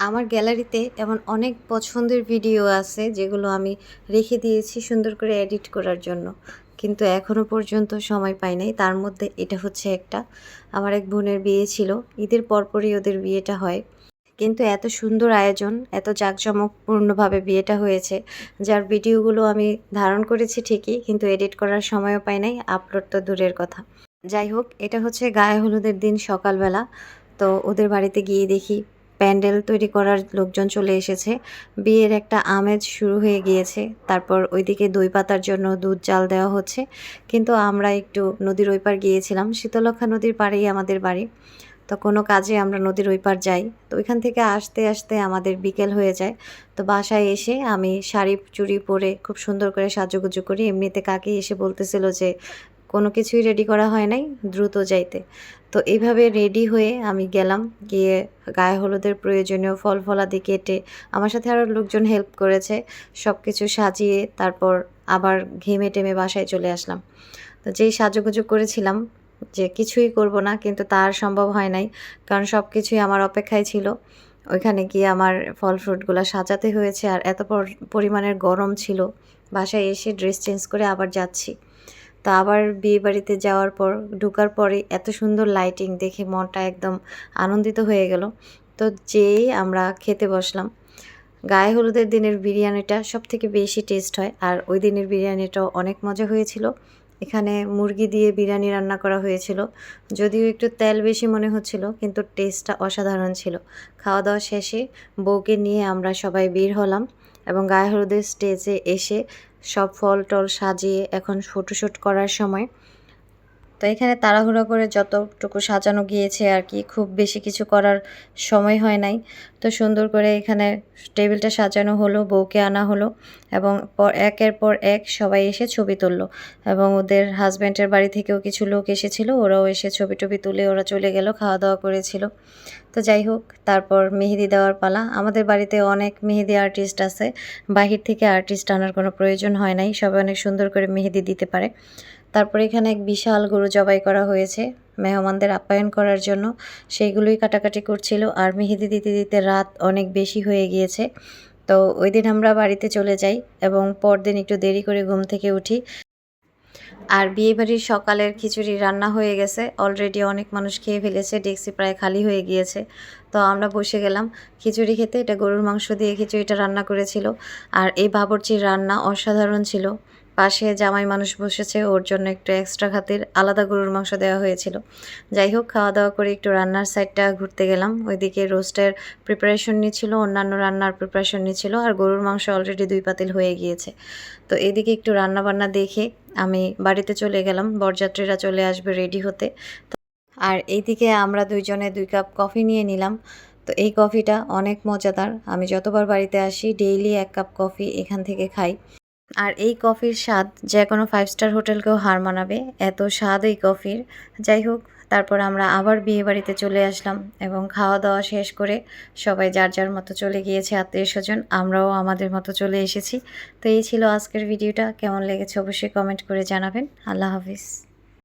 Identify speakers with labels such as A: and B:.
A: আমার গ্যালারিতে এমন অনেক পছন্দের ভিডিও আছে যেগুলো আমি রেখে দিয়েছি সুন্দর করে এডিট করার জন্য। কিন্তু এখনও পর্যন্ত সময় পাই নাই। তার মধ্যে এটা হচ্ছে একটা। আমার এক বোনের বিয়ে ছিল। ঈদের পরপরই ওদের বিয়েটা হয়। কিন্তু এত সুন্দর আয়োজন, এত জাঁকজমকপূর্ণভাবে বিয়েটা হয়েছে, যার ভিডিওগুলো আমি ধারণ করেছি ঠিকই, কিন্তু এডিট করার সময়ও পাই নাই। আপলোড তো দূরের কথা। যাই হোক, এটা হচ্ছে গায়ে হলুদের দিন সকালবেলা। তো ওদের বাড়িতে গিয়ে দেখি প্যান্ডেল তৈরি করার লোকজন চলে এসেছে। বিয়ের একটা আমেজ শুরু হয়ে গিয়েছে। তারপর ওইদিকে দই পাতার জন্য দুধ জাল দেওয়া হচ্ছে। কিন্তু আমরা একটু নদীর ওই পার গিয়েছিলাম। শীতলক্ষা নদীর পাড়েই আমাদের বাড়ি। তো কোনো কাজে আমরা নদীর ওই পার যাই। তো ওইখান থেকে আসতে আসতে আমাদের বিকেল হয়ে যায়। তো বাসায় এসে আমি শাড়ি চুড়ি পরে খুব সুন্দর করে সাজুগুজু করি। এমনিতে কাকি এসে বলতেছিল যে কোনো কিছুই রেডি করা হয় নাই, দ্রুত যাইতে। তো এইভাবে রেডি হয়ে আমি গেলাম, গিয়ে গায়ে হলুদের প্রয়োজনীয় ফল ফলাদি কেটে আমার সাথে আরও লোকজন হেল্প করেছে সব কিছু সাজিয়ে তারপর আবার ঘেমে টেমে বাসায় চলে আসলাম। তো যেই সাজুগুজু করেছিলাম যে কিছুই করব না, কিন্তু তার সম্ভব হয় নাই, কারণ সব কিছুই আমার অপেক্ষায় ছিল। ওইখানে গিয়ে আমার ফল ফ্রুটগুলো সাজাতে হয়েছে আর এত পরিমাণের গরম ছিল। বাসায় এসে ড্রেস চেঞ্জ করে আবার যাচ্ছি। তো আবার বিয়ে বাড়িতে যাওয়ার পর, ঢুকার পরে এত সুন্দর লাইটিং দেখে মনটা একদম আনন্দিত হয়ে গেল। তো যেই আমরা খেতে বসলাম। গায়ে হলুদের দিনের বিরিয়ানিটা সব থেকে বেশি টেস্ট হয়, আর ওই দিনের বিরিয়ানিটাও অনেক মজা হয়েছিল। এখানে মুরগি দিয়ে বিরিয়ানি রান্না করা হয়েছিল। যদিও একটু তেল বেশি মনে হচ্ছিল, কিন্তু টেস্টটা অসাধারণ ছিল। খাওয়া দাওয়া শেষে বউকে নিয়ে আমরা সবাই বের হলাম। এবং গায়ে হলুদের স্টেজে এসে সব ফল টল সাজিয়ে এখন ফটোশ্যুট করার সময় তো এখানে তাড়াহুড়ো করে যতটুকু সাজানো গিয়েছে আর কি, খুব বেশি কিছু করার সময় হয় নাই। তো সুন্দর করে এখানে টেবিলটা সাজানো হলো, বউকে আনা হলো এবং পর, একের পর এক সবাই এসে ছবি তুললো এবং ওদের হাজব্যান্ডের বাড়ি থেকেও কিছু লোক এসেছিল, ওরাও এসে ছবি টবি তুলে ওরা চলে গেল খাওয়া দাওয়া করেছিল। তো যাই হোক, তারপর মেহেদি দেওয়ার পালা। আমাদের বাড়িতে অনেক মেহেদি আর্টিস্ট আছে, বাহির থেকে আর্টিস্ট আনার কোনো প্রয়োজন হয় নাই, সবাই অনেক সুন্দর করে মেহেদি দিতে পারে। তারপর এখানে এক বিশাল গরু জবাই করা হয়েছে। মেহমানদের আপ্যায়ন করার জন্য সেইগুলোই কাটাকাটি করছিল আর মেহেদি দিতে দিতে রাত অনেক বেশি হয়ে গিয়েছে। তো ওই দিন আমরা বাড়িতে চলে যাই এবং পরদিন একটু দেরি করে ঘুম থেকে উঠি। আর বিয়েবাড়ির সকালের খিচুড়ি রান্না হয়ে গেছে। অলরেডি অনেক মানুষ খেয়ে ফেলেছে, ডেক্সি প্রায় খালি হয়ে গিয়েছে। তো আমরা বসে গেলাম। খিচুড়ি খেতে এটা গরুর মাংস দিয়ে খিচুড়িটা রান্না করেছিল। আর এই বাবরচির রান্না অসাধারণ ছিল। পাশে জামাই মানুষ বসেছে, ওর জন্য একটু এক্সট্রা খাতির, আলাদা গরুর মাংস দেওয়া হয়েছিল। যাই হোক, খাওয়া দাওয়া করে একটু রান্নার সাইডটা ঘুরতে গেলাম। ওইদিকে রোস্টের প্রিপারেশন নিচ্ছিল, অন্যান্য রান্নার প্রিপারেশন নিচ্ছিল, আর গরুর মাংস অলরেডি দুই পাতিল হয়ে গিয়েছে। তো এদিকে একটু রান্না বান্না দেখে আমি বাড়িতে চলে গেলাম, বরযাত্রীরা চলে আসবে রেডি হতে। আর এইদিকে আমরা দুইজনে দুই কাপ কফি নিয়ে নিলাম। তো এই কফিটা অনেক মজাদার। আমি যতবার বাড়িতে আসি ডেইলি এক কাপ কফি এখান থেকে খাই। আর এই কফির স্বাদ যে কোনো ফাইভ স্টার হোটেলকেও হার মানাবে, এত স্বাদ এই কফির। যাই হোক, তারপর আমরা আবার বিয়ে বাড়িতে চলে আসলাম এবং খাওয়া দাওয়া শেষ করে সবাই যার যার মতো চলে গিয়েছে আত্মীয় স্বজন, আমরাও আমাদের মতো চলে এসেছি। তো এই ছিল আজকের ভিডিওটা কেমন লেগেছে অবশ্যই কমেন্ট করে জানাবেন। আল্লাহ হাফিজ।